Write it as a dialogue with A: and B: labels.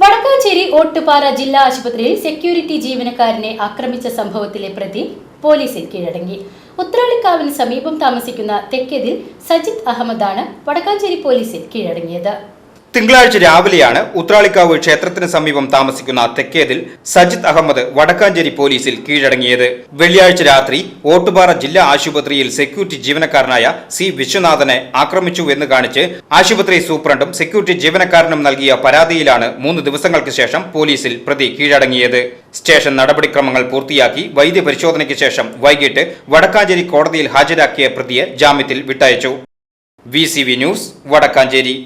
A: Vadakkanchery Ottupara ജില്ലാ ആശുപത്രിയിൽ security ജീവനക്കാരനെ ആക്രമിച്ച സംഭവത്തിലെ പ്രതി പോലീസിൽ കീഴടങ്ങി. ഉത്രാളിക്കാവിന് സമീപം താമസിക്കുന്ന തെക്കേതിൽ സജിത് അഹമ്മദാണ് വടക്കാഞ്ചേരി പോലീസിൽ കീഴടങ്ങിയത്.
B: തിങ്കളാഴ്ച രാവിലെയാണ് ഉത്രാളിക്കാവ് ക്ഷേത്രത്തിന് സമീപം താമസിക്കുന്ന തെക്കേതിൽ സജിത് അഹമ്മദ് വടക്കാഞ്ചേരി പോലീസിൽ കീഴടങ്ങിയത്. വെള്ളിയാഴ്ച രാത്രി ഓട്ടുപാറ ജില്ലാ ആശുപത്രിയിൽ സെക്യൂരിറ്റി ജീവനക്കാരനായ സി വിശ്വനാഥനെ ആക്രമിച്ചു എന്ന് കാണിച്ച് ആശുപത്രി സൂപ്രണ്ടും സെക്യൂരിറ്റി ജീവനക്കാരനും നൽകിയ പരാതിയിലാണ് മൂന്ന് ദിവസങ്ങൾക്ക് ശേഷം പോലീസിൽ പ്രതി കീഴടങ്ങിയത്. സ്റ്റേഷൻ നടപടിക്രമങ്ങൾ പൂർത്തിയാക്കി വൈദ്യപരിശോധനയ്ക്ക് ശേഷം വൈകിട്ട് വടക്കാഞ്ചേരി കോടതിയിൽ ഹാജരാക്കിയ പ്രതിയെ ജാമ്യത്തിൽ വിട്ടയച്ചു. V news Vadakkanchery.